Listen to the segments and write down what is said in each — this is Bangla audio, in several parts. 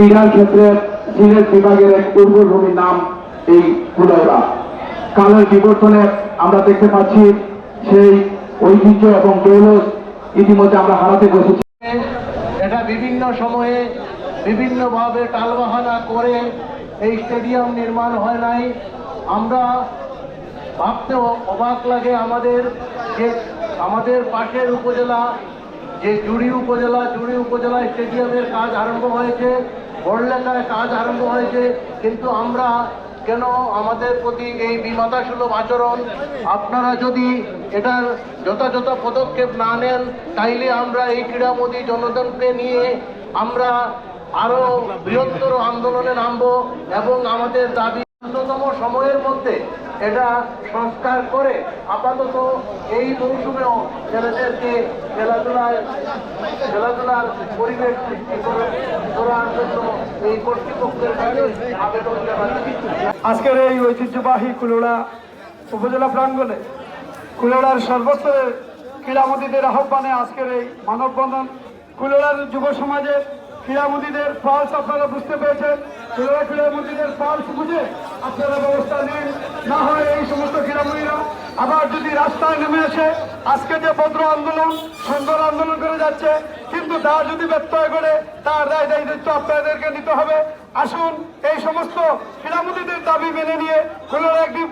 ক্রীড়ার ক্ষেত্রে সিলেট বিভাগের এক পূর্বভূমির নাম এই কুলাউড়া কালের বিবর্তনে আমরা দেখতে পাচ্ছি সেই ঐতিহ্য এবং দৌলত ইতিমধ্যে আমরা হারাতে বসেছি। এটা বিভিন্ন সময়ে বিভিন্নভাবে টালবাহানা করে এই স্টেডিয়াম নির্মাণ হয় নাই। আমরা ভাবতে অবাক লাগে আমাদের যে আমাদের পাশের উপজেলা যে জুড়ি উপজেলা জুড়ি উপজেলা স্টেডিয়ামের কাজ আরম্ভ হয়েছে বড়লেখায় কাজ আরম্ভ হয়েছে, কিন্তু আমরা কেন আমাদের প্রতি এই বিমাতা সুলভ আচরণ? আপনারা যদি এটার যথাযথ পদক্ষেপ না নেন, তাইলে আমরা এই ক্রীড়ামোদী জনগণকে নিয়ে আমরা আরও বৃহত্তর আন্দোলনে নামবো এবং আমাদের দাবি দ্রুততম সময়ের মধ্যে এটা সংস্কার করে আপাতত এই মৌসুমেও ছেলেদেরকে খেলাধুলায়, খেলাধুলার পরিবেশ সৃষ্টি করে করার জন্য এই কর্তৃপক্ষের কাছে আবেদন আজকের এই ঐতিহ্যবাহী কুলোড়া উপজেলা প্রাঙ্গণে কুলোড়ার সর্বস্তরের ক্রীড়ামোদীদের আহ্বানে আজকের এই মানববন্ধন কুলোড়ার যুব সমাজের ক্রীড়ামোদীদের পালস আপনারা বুঝতে পেরেছেন। কুলোড়া ক্রীড়ামোদীদের পালস বুঝে আপনারা ব্যবস্থা নিন। না হয় এই সমস্ত ক্রীড়ামোদীরা আবার যদি রাস্তায় নেমে এসে আজকে যে ভদ্র আন্দোলন, সুন্দর আন্দোলন করে যাচ্ছে, কিন্তু তা যদি ব্যত্যয় করে তার দায় দায়িত্ব আপনাদেরকে নিতে হবে। আসুন এই সমস্ত ক্রীড়ামোদীদের দাবি মেনে নিয়ে খুলনার একটি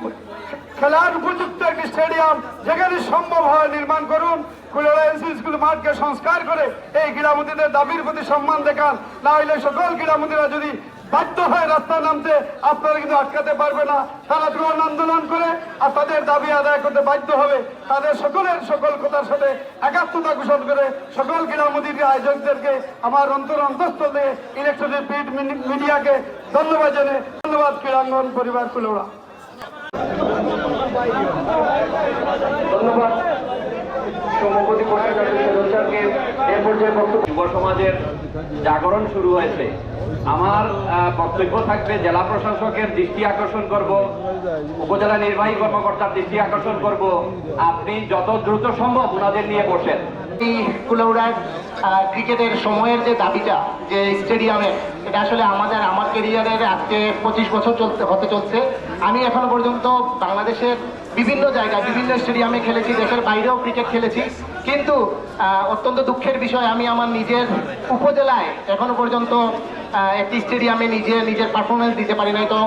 খেলার উপযুক্ত একটি স্টেডিয়াম যেখানে সম্ভব হয় নির্মাণ করুন। কুলেরা এনসি স্কুল মাঠকে সংস্কার করে এই ক্রীড়ামন্ত্রীদের দাবির প্রতি সম্মান দেখান। না হলে সকল ক্রীড়ামন্ত্রীরা যদি বাধ্য হয় রাস্তায় নামতে আপনারা কিন্তু আটকাতে পারবে না। তারা দ্রোণ আন্দোলন করে আর তাদের দাবি আদায় করতে বাধ্য হবে। তাদের সকলের সকল কথার সাথে একাত্মতা ঘোষণ করে সকল ক্রীড়ামন্ত্রী আয়োজকদেরকে, আমার অন্তর অন্তঃস্থল থেকে ইলেকট্রনিক প্রিন্ট মিডিয়াকে ধন্যবাদ জানিয়ে ধন্যবাদ ক্রীড়াঙ্গন পরিবার কুলোড়া ধন্যবাদ। পর্যায়ে যুব সমাজের জাগরণ শুরু হয়েছে। আমার বক্তব্য থাকবে, জেলা প্রশাসকের দৃষ্টি আকর্ষণ করব, উপজেলা নির্বাহী কর্মকর্তার দৃষ্টি আকর্ষণ করব। আপনি যত দ্রুত সম্ভব ওনাদের নিয়ে বসেন। কুলাউড়ার ক্রিকেটের সময়ের যে দাবিটা, যে স্টেডিয়ামে এটা আসলে আমাদের, আমার কেরিয়ারের আজকে পঁচিশ বছর চলতে, হতে চলছে। আমি এখনও পর্যন্ত বাংলাদেশের বিভিন্ন জায়গায়, বিভিন্ন স্টেডিয়ামে খেলেছি, দেশের বাইরেও ক্রিকেট খেলেছি। কিন্তু অত্যন্ত দুঃখের বিষয়, আমি আমার নিজের উপজেলায় এখনও পর্যন্ত একটি স্টেডিয়ামে নিজে, নিজের পারফরমেন্স দিতে পারি নাই। তো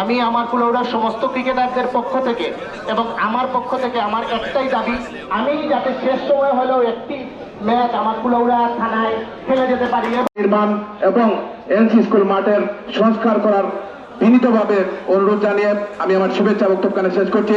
আমি আমার কুলাউড়ার সমস্ত ক্রিকেটারদের পক্ষ থেকে এবং আমার পক্ষ থেকে আমার একটাই দাবি, আমি যাতে শেষ সময় হলেও একটি ম্যাচ আমার কুলাউড়া থানায় খেলে যেতে পারি। নির্মাণ এবং এনসি স্কুল মাঠের সংস্কার করার বিনীতভাবে অনুরোধ জানিয়ে আমি আমার শুভেচ্ছা বক্তব্য শেষ করছি।